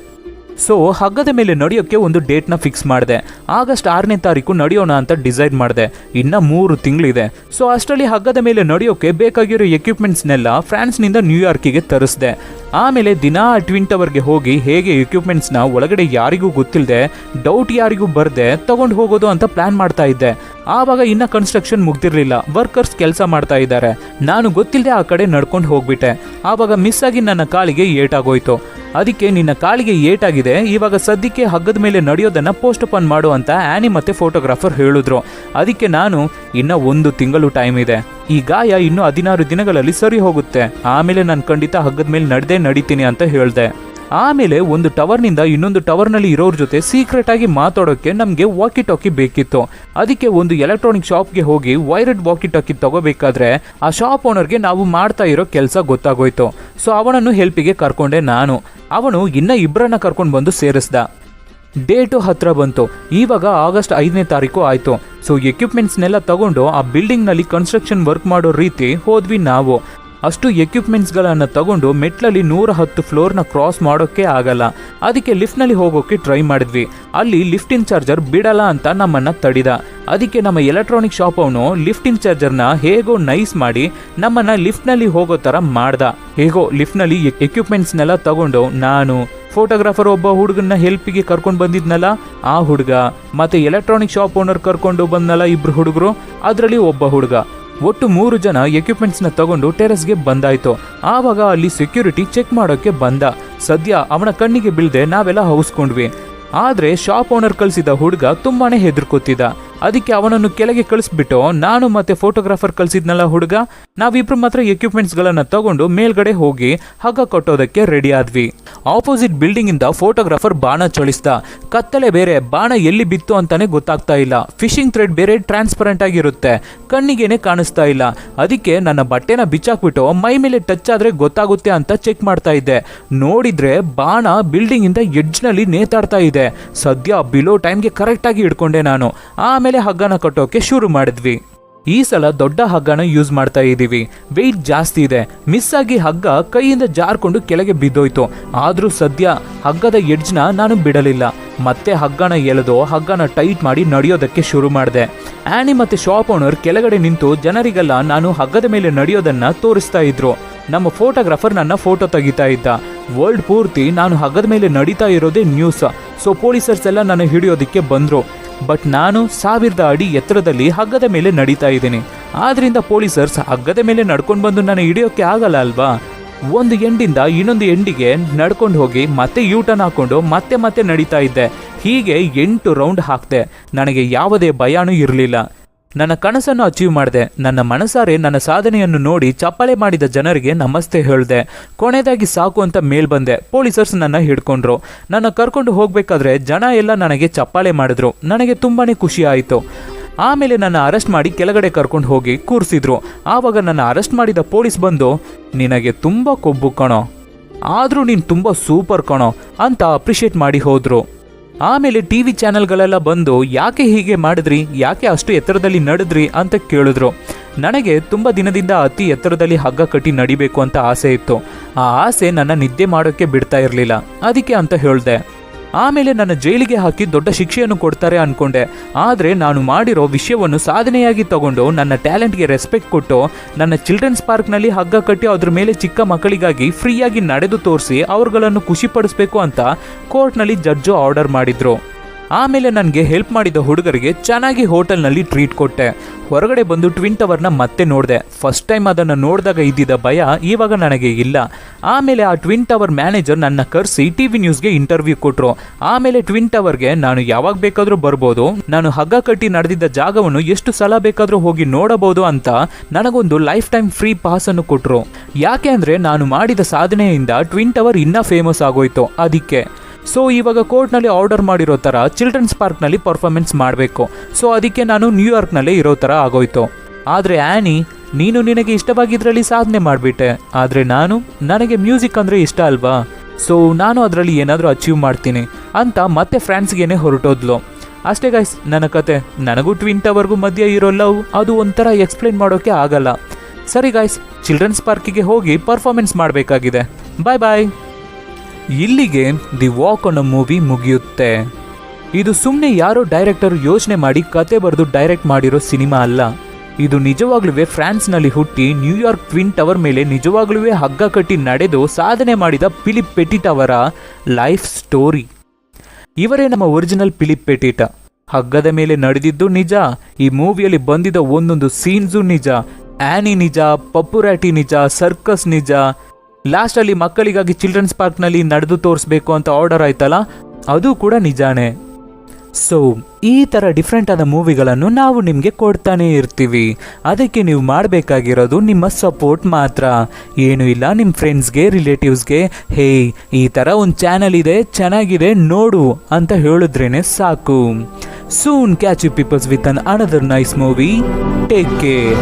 ಸೊ ಹಗ್ಗದ ಮೇಲೆ ನಡೆಯೋಕ್ಕೆ ಒಂದು ಡೇಟ್ನ ಫಿಕ್ಸ್ ಮಾಡಿದೆ. ಆಗಸ್ಟ್ ಆರನೇ ತಾರೀಕು ನಡೆಯೋಣ ಅಂತ ಡಿಸೈಡ್ ಮಾಡಿದೆ. ಇನ್ನು ಮೂರು ತಿಂಗಳಿದೆ. ಸೊ ಅಷ್ಟರಲ್ಲಿ ಹಗ್ಗದ ಮೇಲೆ ನಡೆಯೋಕ್ಕೆ ಬೇಕಾಗಿರೋ ಎಕ್ವಿಪ್ಮೆಂಟ್ಸ್ನೆಲ್ಲ ಫ್ರಾನ್ಸ್ನಿಂದ ನ್ಯೂಯಾರ್ಕಿಗೆ ತರಿಸಿದೆ. ಆಮೇಲೆ ದಿನಾ ಟ್ವಿನ್ ಟವರ್ಗೆ ಹೋಗಿ ಹೇಗೆ ಎಕ್ವಿಪ್ಮೆಂಟ್ಸ್ನ ಒಳಗಡೆ ಯಾರಿಗೂ ಗೊತ್ತಿಲ್ಲದೆ ಡೌಟ್ ಯಾರಿಗೂ ಬರದೆ ತಗೊಂಡು ಹೋಗೋದು ಅಂತ ಪ್ಲಾನ್ ಮಾಡ್ತಾ ಇದ್ದೆ. ಆವಾಗ ಇನ್ನ ಕನ್ಸ್ಟ್ರಕ್ಷನ್ ಮುಗ್ದಿರ್ಲಿಲ್ಲ. ವರ್ಕರ್ಸ್ ಕೆಲಸ ಮಾಡ್ತಾ ಇದ್ದಾರೆ. ನಾನು ಗೊತ್ತಿಲ್ಲದೆ ಆ ಕಡೆ ನಡ್ಕೊಂಡು ಹೋಗ್ಬಿಟ್ಟೆ. ಆವಾಗ ಮಿಸ್ ಆಗಿ ನನ್ನ ಕಾಲಿಗೆ ಏಟಾಗೋಯ್ತು. ಅದಕ್ಕೆ ನಿನ್ನ ಕಾಲಿಗೆ ಏಟಾಗಿದೆ, ಇವಾಗ ಸದ್ಯಕ್ಕೆ ಹಗ್ಗದ ಮೇಲೆ ನಡೆಯೋದನ್ನ ಪೋಸ್ಟ್ ಅನ್ ಮಾಡು ಅಂತ ಆನಿ ಮತ್ತೆ ಫೋಟೋಗ್ರಾಫರ್ ಹೇಳಿದ್ರು. ಅದಕ್ಕೆ ನಾನು ಇನ್ನ ಒಂದು ತಿಂಗಳು ಟೈಮ್ ಇದೆ. ಈ ಗಾಯ ಇನ್ನು ಹದಿನಾರು ದಿನಗಳಲ್ಲಿ ಸರಿ ಹೋಗುತ್ತೆ. ಆಮೇಲೆ ನಾನು ಖಂಡಿತ ಹಗ್ಗದ ಮೇಲೆ ನಡೆದೇ ನಡಿತೀನಿ ಅಂತ ಹೇಳ್ದೆ. ಆಮೇಲೆ ಒಂದು ಟವರ್ನಿಂದ ಇನ್ನೊಂದು ಟವರ್ನಲ್ಲಿ ಇರೋರ ಜೊತೆ ಸೀಕ್ರೆಟ್ ಆಗಿ ಮಾತಾಡೋಕ್ಕೆ ನಮಗೆ ವಾಕಿ ಟಾಕಿ ಬೇಕಿತ್ತು. ಅದಕ್ಕೆ ಒಂದು ಎಲೆಕ್ಟ್ರಾನಿಕ್ ಶಾಪ್ಗೆ ಹೋಗಿ ವೈರಡ್ ವಾಕಿ ಟಾಕಿ ತಗೋಬೇಕಾದ್ರೆ ಆ ಶಾಪ್ ಓನರ್ಗೆ ನಾವು ಮಾಡ್ತಾ ಇರೋ ಕೆಲಸ ಗೊತ್ತಾಗೋಯ್ತು. ಸೊ ಅವನನ್ನು ಹೆಲ್ಪಿಗೆ ಕರ್ಕೊಂಡೆ ನಾನು. ಅವನು ಇನ್ನ ಇಬ್ಬರನ್ನ ಕರ್ಕೊಂಡು ಬಂದು ಸೇರಿಸ್ದ. ಡೇಟು ಹತ್ರ ಬಂತು. ಇವಾಗ ಆಗಸ್ಟ್ ಐದನೇ ತಾರೀಕು ಆಯಿತು. ಸೊ ಎಕ್ವಿಪ್ಮೆಂಟ್ಸ್ನೆಲ್ಲ ತಗೊಂಡು ಆ ಬಿಲ್ಡಿಂಗ್ನಲ್ಲಿ ಕನ್ಸ್ಟ್ರಕ್ಷನ್ ವರ್ಕ್ ಮಾಡೋ ರೀತಿ ಹೋದ್ವಿ ನಾವು. ಅಷ್ಟು ಎಕ್ವಿಪ್ಮೆಂಟ್ಸ್ಗಳನ್ನು ತಗೊಂಡು ಮೆಟ್ಲಲ್ಲಿ ನೂರ ಹತ್ತು ಫ್ಲೋರ್ನ ಕ್ರಾಸ್ ಮಾಡೋಕ್ಕೆ ಆಗಲ್ಲ. ಅದಕ್ಕೆ ಲಿಫ್ಟ್ನಲ್ಲಿ ಹೋಗೋಕ್ಕೆ ಟ್ರೈ ಮಾಡಿದ್ವಿ. ಅಲ್ಲಿ ಲಿಫ್ಟ್ ಇನ್ಚಾರ್ಜರ್ ಬಿಡಲ್ಲ ಅಂತ ನಮ್ಮನ್ನ ತಡಿದ. ಅದಕ್ಕೆ ನಮ್ಮ ಎಲೆಕ್ಟ್ರಾನಿಕ್ ಶಾಪ್ ಅವನು ಲಿಫ್ಟ್ ಇನ್ಚಾರ್ಜರ್ನ ಹೇಗೋ ನೈಸ್ ಮಾಡಿ ನಮ್ಮನ್ನ ಲಿಫ್ಟ್ನಲ್ಲಿ ಹೋಗೋ ಥರ ಮಾಡ್ದ. ಹೇಗೋ ಲಿಫ್ಟ್ನಲ್ಲಿ ಎಕ್ವಿಪ್ಮೆಂಟ್ಸ್ನೆಲ್ಲ ತಗೊಂಡು ನಾನು ಫೋಟೋಗ್ರಾಫರ್ ಒಬ್ಬ ಹುಡುಗನ್ನ ಹೆಲ್ಪಿಗೆ ಕರ್ಕೊಂಡು ಬಂದಿದ್ನಲ್ಲ, ಆ ಹುಡುಗ, ಮತ್ತೆ ಎಲೆಕ್ಟ್ರಾನಿಕ್ ಶಾಪ್ ಓನರ್ ಕರ್ಕೊಂಡು ಬಂದನಲ್ಲ ಇಬ್ರು ಹುಡುಗರು, ಅದರಲ್ಲಿ ಒಬ್ಬ ಹುಡುಗ. ಒಟ್ಟು ಮೂರು ಜನ ಎಕ್ವಿಪ್ಮೆಂಟ್ಸ್ನ ತಗೊಂಡು ಟೆರೆಸ್ಗೆ ಬಂದಾಯ್ತು. ಆವಾಗ ಅಲ್ಲಿ ಸೆಕ್ಯೂರಿಟಿ ಚೆಕ್ ಮಾಡೋಕ್ಕೆ ಬಂದ. ಸದ್ಯ ಅವನ ಕಣ್ಣಿಗೆ ಬೀಳದೆ ನಾವೆಲ್ಲ ಹೌಸ್ಕೊಂಡ್ವಿ. ಆದ್ರೆ ಶಾಪ್ ಓನರ್ ಕಳಿಸಿದ ಹುಡುಗ ತುಂಬಾನೇ ಹೆದರ್ಕೋತಿದ್ದ. ಅದಕ್ಕೆ ಅವನನ್ನು ಕೆಳಗೆ ಕಳಿಸ್ಬಿಟ್ಟು, ನಾನು ಮತ್ತೆ ಫೋಟೋಗ್ರಾಫರ್ ಕಳಿಸಿದ್ನಲ್ಲ ಹುಡುಗ? ನಾವಿಬ್ರು ಮಾತ್ರ ಎಕ್ವಿಪ್ಮೆಂಟ್ಸ್ಗಳನ್ನ ತಗೊಂಡು ಮೇಲ್ಗಡೆ ಹೋಗಿ ಹಗ್ಗ ಕಟ್ಟೋದಕ್ಕೆ ರೆಡಿ ಆದ್ವಿ. ಆಪೋಸಿಟ್ ಬಿಲ್ಡಿಂಗ್ ಇಂದ ಫೋಟೋಗ್ರಾಫರ್ ಬಾಣ ಚಳಿಸ್ದ. ಕತ್ತಲೆ ಬೇರೆ, ಬಾಣ ಎಲ್ಲಿ ಬಿತ್ತು ಅಂತಾನೆ ಗೊತ್ತಾಗ್ತಾ ಇಲ್ಲ. ಫಿಶಿಂಗ್ ಥ್ರೆಡ್ ಬೇರೆ ಟ್ರಾನ್ಸ್ಪರೆಂಟ್ ಆಗಿರುತ್ತೆ. ಕಣ್ಣಿಗೇನೆ ಕಾಣಿಸ್ತಾ ಇಲ್ಲ. ಅದಕ್ಕೆ ನನ್ನ ಬಟ್ಟೆನ ಬಿಚ್ಚಾಕ್ಬಿಟ್ಟು ಮೈ ಮೇಲೆ ಟಚ್ ಆದ್ರೆ ಗೊತ್ತಾಗುತ್ತೆ ಅಂತ ಚೆಕ್ ಮಾಡ್ತಾ ಇದ್ದೆ. ನೋಡಿದ್ರೆ ಬಾಣ ಬಿಲ್ಡಿಂಗ್ ಇಂದ ಎಡ್ಜ್ನಲ್ಲಿ ನೇತಾಡ್ತಾ ಇದೆ. ಸದ್ಯ ಬಿಲೋ ಟೈಮ್ಗೆ ಕರೆಕ್ಟಾಗಿ ಇಟ್ಕೊಂಡೆ ನಾನು. ಆಮೇಲೆ ಹಗ್ಗನ ಕಟ್ಟೋಕೆ ಶುರು ಮಾಡಿದ್ವಿ. ಈ ಸಲ ದೊಡ್ಡ ಹಗ್ಗನ ಯೂಸ್ ಮಾಡ್ತಾ ಇದ್ದೀವಿ. ವೆಯ್ಟ್ ಜಾಸ್ತಿ ಇದೆ. ಮಿಸ್ ಆಗಿ ಹಗ್ಗ ಕೈಯಿಂದ ಜಾರ್ಕೊಂಡು ಕೆಳಗೆ ಬಿದ್ದೋಯ್ತು. ಆದ್ರೂ ಸದ್ಯ ಹಗ್ಗದ ಎಡ್ಜ್ನ ನಾನು ಬಿಡಲಿಲ್ಲ. ಮತ್ತೆ ಹಗ್ಗನ ಎಳೆದು ಹಗ್ಗನ ಟೈಟ್ ಮಾಡಿ ನಡೆಯೋದಕ್ಕೆ ಶುರು ಮಾಡಿದೆ. ಆ್ಯನಿ ಮತ್ತೆ ಶಾಪ್ ಓನರ್ ಕೆಳಗಡೆ ನಿಂತು ಜನರಿಗೆಲ್ಲ ನಾನು ಹಗ್ಗದ ಮೇಲೆ ನಡೆಯೋದನ್ನ ತೋರಿಸ್ತಾ ಇದ್ರು. ನಮ್ಮ ಫೋಟೋಗ್ರಾಫರ್ ನನ್ನ ಫೋಟೋ ತೆಗಿತಾ ಇದ್ದ. ವರ್ಲ್ಡ್ ಪೂರ್ತಿ ನಾನು ಹಗ್ಗದ ಮೇಲೆ ನಡೀತಾ ಇರೋದೇ ನ್ಯೂಸ್ ಸೊ ಪೊಲೀಸರ್ಸ್ ಎಲ್ಲ ನನ್ನ ಹಿಡಿಯೋದಕ್ಕೆ ಬಂದ್ರು. ಬಟ್ ನಾನು ಸಾವಿರದ ಅಡಿ ಎತ್ತರದಲ್ಲಿ ಹಗ್ಗದ ಮೇಲೆ ನಡೀತಾ ಇದ್ದೀನಿ. ಆದ್ರಿಂದ ಪೊಲೀಸರ್ಸ್ ಹಗ್ಗದ ಮೇಲೆ ನಡ್ಕೊಂಡು ಬಂದು ನಾನು ಹಿಡಿಯೋಕೆ ಆಗಲ್ಲ ಅಲ್ವಾ? ಒಂದು ಎಂಡಿಂದ ಇನ್ನೊಂದು ಎಂಡಿಗೆ ನಡ್ಕೊಂಡು ಹೋಗಿ ಮತ್ತೆ ಯೂಟರ್ನ್ ಹಾಕೊಂಡು ಮತ್ತೆ ಮತ್ತೆ ನಡೀತಾ ಇದ್ದೆ. ಹೀಗೆ ಎಂಟು ರೌಂಡ್ ಹಾಕ್ದೆ. ನನಗೆ ಯಾವುದೇ ಭಯಾನೂ ಇರಲಿಲ್ಲ. ನನ್ನ ಕನಸನ್ನು ಅಚೀವ್ ಮಾಡಿದೆ. ನನ್ನ ಮನಸಾರೆ, ನನ್ನ ಸಾಧನೆಯನ್ನು ನೋಡಿ ಚಪ್ಪಾಳೆ ಮಾಡಿದ ಜನರಿಗೆ ನಮಸ್ತೆ ಹೇಳಿದೆ. ಕೊನೆಯದಾಗಿ ಸಾಕು ಅಂತ ಮೇಲ್ ಬಂದೆ. ಪೊಲೀಸರ್ಸ್ ನನ್ನ ಹಿಡ್ಕೊಂಡ್ರು. ನನ್ನ ಕರ್ಕೊಂಡು ಹೋಗಬೇಕಾದ್ರೆ ಜನ ಎಲ್ಲ ನನಗೆ ಚಪ್ಪಾಳೆ ಮಾಡಿದ್ರು. ನನಗೆ ತುಂಬಾ ಖುಷಿ ಆಯಿತು. ಆಮೇಲೆ ನನ್ನ ಅರೆಸ್ಟ್ ಮಾಡಿ ಕೆಳಗಡೆ ಕರ್ಕೊಂಡು ಹೋಗಿ ಕೂರಿಸಿದ್ರು. ಆವಾಗ ನನ್ನ ಅರೆಸ್ಟ್ ಮಾಡಿದ ಪೊಲೀಸ್ ಬಂದು, ನಿನಗೆ ತುಂಬ ಕೊಬ್ಬು ಕಣೋ. ಆದರೂ ನೀನು ತುಂಬ ಸೂಪರ್ ಕಣೋ ಅಂತ ಅಪ್ರಿಷಿಯೇಟ್ ಮಾಡಿ ಹೋದ್ರು. ಆಮೇಲೆ ಟಿ ವಿ ಚಾನೆಲ್ಗಳೆಲ್ಲ ಬಂದು ಯಾಕೆ ಹೀಗೆ ಮಾಡಿದ್ರಿ? ಯಾಕೆ ಅಷ್ಟು ಎತ್ತರದಲ್ಲಿ ನಡೆದ್ರಿ ಅಂತ ಕೇಳಿದ್ರು. ನನಗೆ ತುಂಬ ದಿನದಿಂದ ಅತಿ ಎತ್ತರದಲ್ಲಿ ಹಗ್ಗ ಕಟ್ಟಿ ನಡಿಬೇಕು ಅಂತ ಆಸೆ ಇತ್ತು. ಆ ಆಸೆ ನನ್ನ ನಿದ್ದೆ ಮಾಡೋಕ್ಕೆ ಬಿಡ್ತಾ ಇರಲಿಲ್ಲ. ಅದಕ್ಕೆ ಅಂತ ಹೇಳ್ದೆ. ಆಮೇಲೆ ನನ್ನ ಜೈಲಿಗೆ ಹಾಕಿ ದೊಡ್ಡ ಶಿಕ್ಷೆಯನ್ನು ಕೊಡ್ತಾರೆ ಅನ್ಕೊಂಡೆ. ಆದರೆ ನಾನು ಮಾಡಿರೋ ವಿಷಯವನ್ನು ಸಾಧನೆಯಾಗಿ ತಗೊಂಡು ನನ್ನ ಟ್ಯಾಲೆಂಟ್ಗೆ ರೆಸ್ಪೆಕ್ಟ್ ಕೊಟ್ಟು ನನ್ನ ಚಿಲ್ಡ್ರನ್ಸ್ ಪಾರ್ಕ್ನಲ್ಲಿ ಹಗ್ಗ ಕಟ್ಟಿ ಅದ್ರ ಮೇಲೆ ಚಿಕ್ಕ ಮಕ್ಕಳಿಗಾಗಿ ಫ್ರೀಯಾಗಿ ನಡೆದು ತೋರಿಸಿ ಅವರುಗಳನ್ನು ಖುಷಿಪಡಿಸಬೇಕು ಅಂತ ಕೋರ್ಟ್ನಲ್ಲಿ ಜಡ್ಜು ಆರ್ಡರ್ ಮಾಡಿದ್ರು. ಆಮೇಲೆ ನನಗೆ ಹೆಲ್ಪ್ ಮಾಡಿದ ಹುಡುಗರಿಗೆ ಚೆನ್ನಾಗಿ ಹೋಟೆಲ್ನಲ್ಲಿ ಟ್ರೀಟ್ ಕೊಟ್ಟೆ. ಹೊರಗಡೆ ಬಂದು ಟ್ವಿನ್ ಟವರ್ನ ಮತ್ತೆ ನೋಡಿದೆ. ಫಸ್ಟ್ ಟೈಮ್ ಅದನ್ನು ನೋಡಿದಾಗ ಇದ್ದಿದ್ದ ಭಯ ಇವಾಗ ನನಗೆ ಇಲ್ಲ. ಆಮೇಲೆ ಆ ಟ್ವಿನ್ ಟವರ್ ಮ್ಯಾನೇಜರ್ ನನ್ನ ಕರೆಸಿ ಟಿ ವಿ ನ್ಯೂಸ್ಗೆ ಇಂಟರ್ವ್ಯೂ ಕೊಟ್ಟರು ಆಮೇಲೆ ಟ್ವಿನ್ ಟವರ್ಗೆ ನಾನು ಯಾವಾಗ ಬೇಕಾದರೂ ಬರ್ಬೋದು, ನಾನು ಹಗ್ಗ ಕಟ್ಟಿ ನಡೆದಿದ್ದ ಜಾಗವನ್ನು ಎಷ್ಟು ಸಲ ಬೇಕಾದರೂ ಹೋಗಿ ನೋಡಬಹುದು ಅಂತ ನನಗೊಂದು ಲೈಫ್ ಟೈಮ್ ಫ್ರೀ ಪಾಸನ್ನು ಕೊಟ್ಟರು ಯಾಕೆ ಅಂದರೆ ನಾನು ಮಾಡಿದ ಸಾಧನೆಯಿಂದ ಟ್ವಿನ್ ಟವರ್ ಇನ್ನೂ ಫೇಮಸ್ ಆಗೋಯ್ತು. ಅದಕ್ಕೆ ಸೊ ಇವಾಗ ಕೋರ್ಟ್ನಲ್ಲಿ ಆರ್ಡರ್ ಮಾಡಿರೋ ಥರ ಚಿಲ್ಡ್ರನ್ಸ್ ಪಾರ್ಕ್ನಲ್ಲಿ ಪರ್ಫಾರ್ಮೆನ್ಸ್ ಮಾಡಬೇಕು. ಸೊ ಅದಕ್ಕೆ ನಾನು ನ್ಯೂಯಾರ್ಕ್ನಲ್ಲೇ ಇರೋ ಥರ ಆಗೋಯ್ತು. ಆದರೆ ಆ್ಯನಿ ನೀನು ನಿನಗೆ ಇಷ್ಟವಾಗಿದ್ರಲ್ಲಿ ಸಾಧನೆ ಮಾಡಿಬಿಟ್ಟೆ. ಆದರೆ ನಾನು, ನನಗೆ ಮ್ಯೂಸಿಕ್ ಅಂದರೆ ಇಷ್ಟ ಅಲ್ವಾ? ಸೊ ನಾನು ಅದರಲ್ಲಿ ಏನಾದರೂ ಅಚೀವ್ ಮಾಡ್ತೀನಿ ಅಂತ ಮತ್ತೆ ಫ್ರಾನ್ಸ್ಗೇನೆ ಹೊರಟೋದ್ಲು. ಅಷ್ಟೇ ಗೈಸ್ ನನ್ನ ಕತೆ. ನನಗೂ ಟ್ವಿನ್ ಟವರ್ಗೂ ಮಧ್ಯೆ ಇರೋ ಲವ್ ಅದು ಒಂಥರ ಎಕ್ಸ್ಪ್ಲೈನ್ ಮಾಡೋಕ್ಕೆ ಆಗಲ್ಲ. ಸರಿ ಗಾಯ್ಸ್ ಚಿಲ್ಡ್ರನ್ಸ್ ಪಾರ್ಕಿಗೆ ಹೋಗಿ ಪರ್ಫಾರ್ಮೆನ್ಸ್ ಮಾಡಬೇಕಾಗಿದೆ. ಬಾಯ್ ಬಾಯ್ ಇಲ್ಲಿಗೆ ದಿ ವಾಕ್ ಅನ್ನೋ ಮೂವಿ ಮುಗಿಯುತ್ತೆ. ಇದು ಸುಮ್ಮನೆ ಯಾರೋ ಡೈರೆಕ್ಟರ್ ಯೋಚನೆ ಮಾಡಿ ಕತೆ ಬರೆದು ಡೈರೆಕ್ಟ್ ಮಾಡಿರೋ ಸಿನಿಮಾ ಅಲ್ಲ. ಇದು ನಿಜವಾಗ್ಲೂ ಫ್ರಾನ್ಸ್ನಲ್ಲಿ ಹುಟ್ಟಿ ನ್ಯೂಯಾರ್ಕ್ ಟ್ವಿನ್ ಟವರ್ ಮೇಲೆ ನಿಜವಾಗ್ಲೂ ಹಗ್ಗ ಕಟ್ಟಿ ನಡೆದು ಸಾಧನೆ ಮಾಡಿದ ಪಿಲಿಪ್ ಪೆಟಿಟ್ ಅವರ ಲೈಫ್ ಸ್ಟೋರಿ. ಇವರೇ ನಮ್ಮ ಒರಿಜಿನಲ್ ಪಿಲಿಪ್ ಪೆಟಿಟ ಹಗ್ಗದ ಮೇಲೆ ನಡೆದಿದ್ದು ನಿಜ, ಈ ಮೂವಿಯಲ್ಲಿ ಬಂದಿದ್ದ ಒಂದೊಂದು ಸೀನ್ಸು ನಿಜ. ಆ್ಯನಿ ನಿಜ, ಪಪ್ಪುರಾಟಿ ನಿಜ, ಸರ್ಕಸ್ ನಿಜ. ಲಾಸ್ಟಲ್ಲಿ ಮಕ್ಕಳಿಗಾಗಿ ಚಿಲ್ಡ್ರನ್ಸ್ ಪಾರ್ಕ್ನಲ್ಲಿ ನಡೆದು ತೋರಿಸ್ಬೇಕು ಅಂತ ಆರ್ಡರ್ ಆಯ್ತಲ್ಲ? ಅದು ಕೂಡ ನಿಜಾನೇ. ಸೊ ಈ ಥರ ಡಿಫ್ರೆಂಟ್ ಆದ ಮೂವಿಗಳನ್ನು ನಾವು ನಿಮಗೆ ಕೊಡ್ತಾನೆ ಇರ್ತೀವಿ. ಅದಕ್ಕೆ ನೀವು ಮಾಡಬೇಕಾಗಿರೋದು ನಿಮ್ಮ ಸಪೋರ್ಟ್ ಮಾತ್ರ. ಏನು ಇಲ್ಲ ನಿಮ್ಮ ಫ್ರೆಂಡ್ಸ್ಗೆ ರಿಲೇಟಿವ್ಸ್ಗೆ ಹೇ, ಈ ಥರ ಒಂದು ಚಾನಲ್ ಇದೆ, ಚೆನ್ನಾಗಿದೆ, ನೋಡು ಅಂತ ಹೇಳಿದ್ರೇನೆ ಸಾಕು. Soon catch you peoples with an another nice movie take care